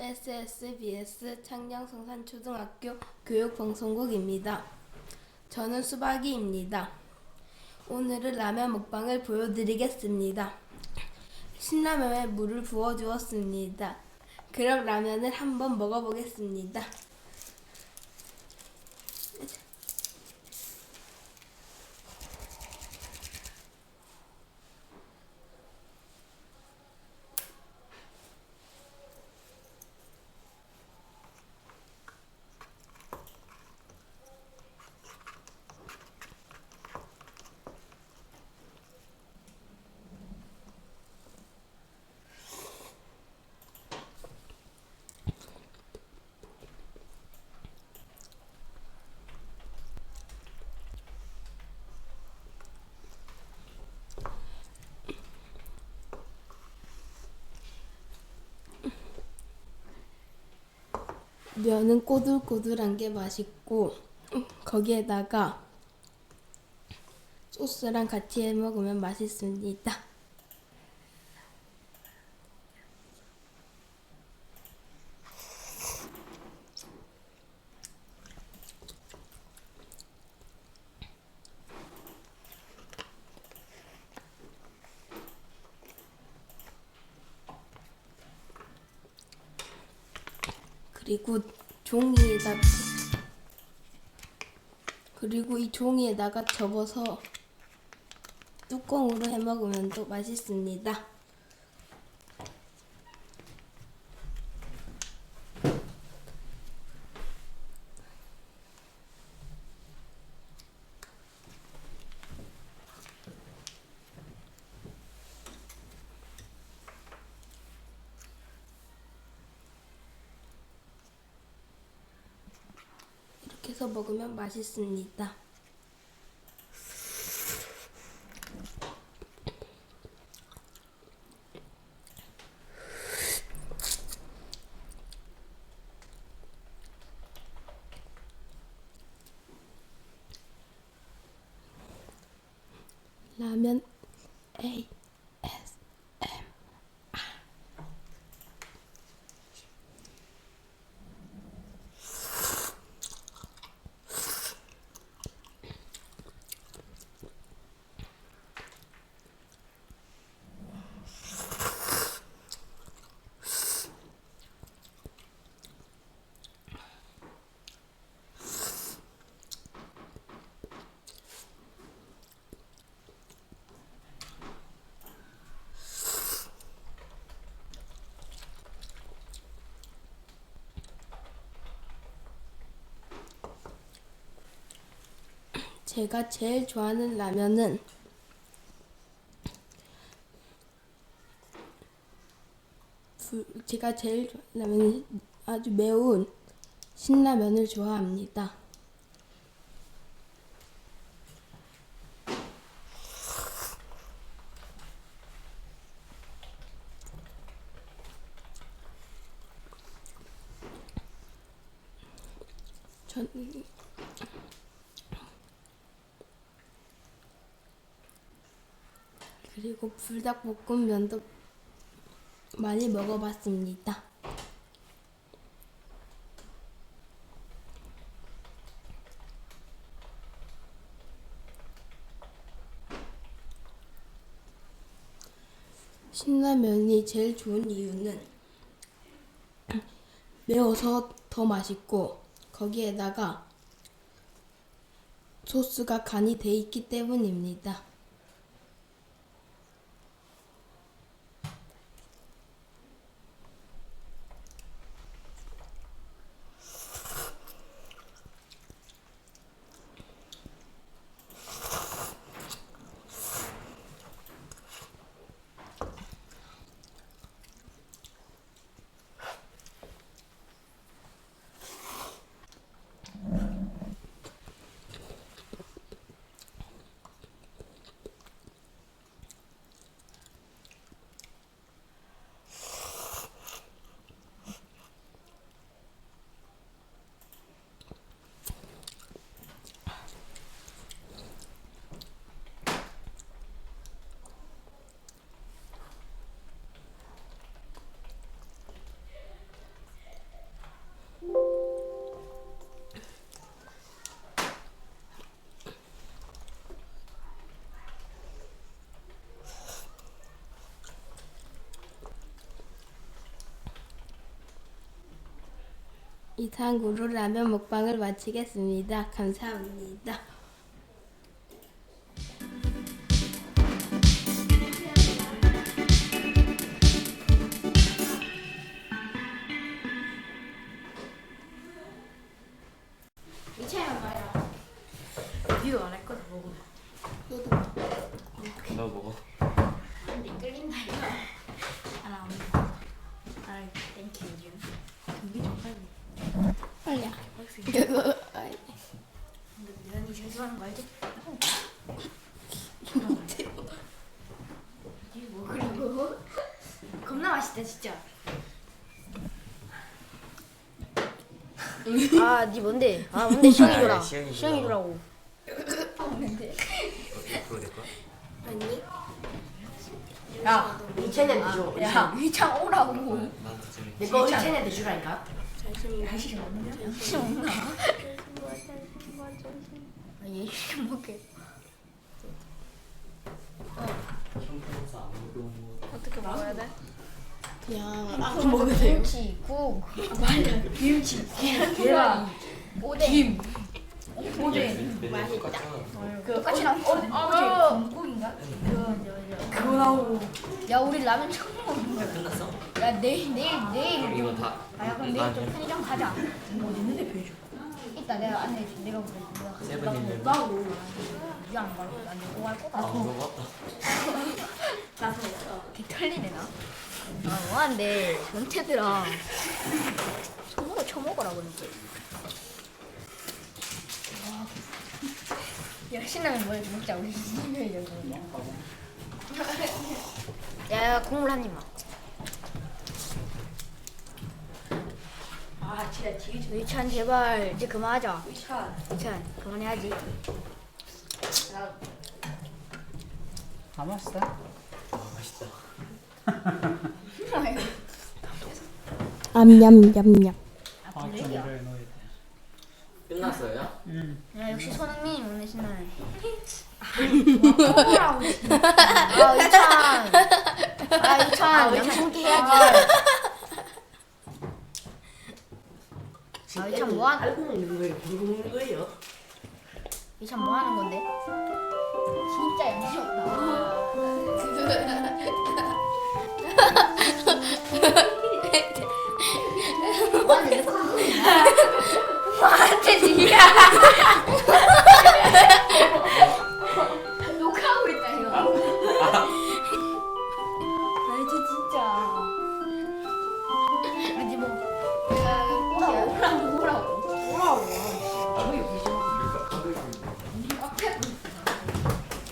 SSBS 창녕성산초등학교 교육방송국입니다. 저는 수박이입니다. 오늘은 라면 먹방을 보여드리겠습니다. 신라면에 물을 부어 주었습니다. 그럼 라면을 한번 먹어보겠습니다. 면은 꼬들꼬들한 게 맛있고 거기에다가 소스랑 같이 해 먹으면 맛있습니다. 그리고 종이에다 그리고 이 종이에다가 접어서 뚜껑으로 해 먹으면 또 맛있습니다. 해서 먹으면 맛있습니다. 라면 S 제가 제일 좋아하는 라면은 불- 제가 제일 라면은 아주 매운 신라면을 좋아합니다. 전 그리고 불닭볶음면도 많이 먹어봤습니다. 신라면이 제일 좋은 이유는 매워서 더 맛있고 거기에다가 소스가 간이 돼 있기 때문입니다. 이상으로 라면 먹방을 마치겠습니다. 감사합니다. 이차야 봐요. 비유 안할 거다 먹어. 너 먹어. 근데 끌린다 이거. 하나 안 먹어. 아, 땡큐 유. 준비 좀 빨리. 빨리. 박스. 이거 근데 미연이 재수하는 거 알지? 이게 뭐 그리고 겁나 맛있다 진짜. 아, 니 뭔데? 아, 뭔데? 시영이 아, 줘라. 시영이 시영이 주라고. 주라고. 없는데. 그거 내 거야? 아니 야, 이 채널 줘. 야, 위창 오라고. 나한테 좀. 내거 이 채널 주라니까. 다시 없냐? 없나? 아, 먹게. 안 먹어. 어떻게 먹어야 돼? 그냥 아, 김치, 국, 말려, 김치, 계란, 오뎅, 김, 오뎅. 맛있다. 그 똑같이 나온 거. 어제 건국인가? 그거 나오고. 야 우리 라면 처음 먹는 거야. 끝났어? 야 내일 내일 내일. 이거 다. 아 약간 내일 좀 편의점 가자. 뭐 있는데 배줘. 이따 내가 안내 내가 뭐 내가 세븐일레븐. 나고. 미안 말고 나 내가 오갈 거다. 아, 먹었다. 나서 개 털리네 나. 아 뭐한데 전체들아 손으로 쳐먹으라고 이제. 야 신라면 뭐 먹자 우리 신라면 여기 야 국물 한 입만. 아, 진짜 되게 의찬 제발 이제 그만하자. 좋다. 의찬 그만해야지. 다 맛있어? 아, 맛있다. 암냠냠냠. 아, 좀 이래 돼. 끝났어요? 응. 야 역시 손흥민이 오늘 신나네. 아 이찬. 아 이찬 양손 해야지. 아 이찬 뭐 하는? 알고 먹는 거예요? 모르고 먹는 거예요? 이찬 뭐 하는 건데? 진짜 양심 없다. 뭐 완전 谢谢呀、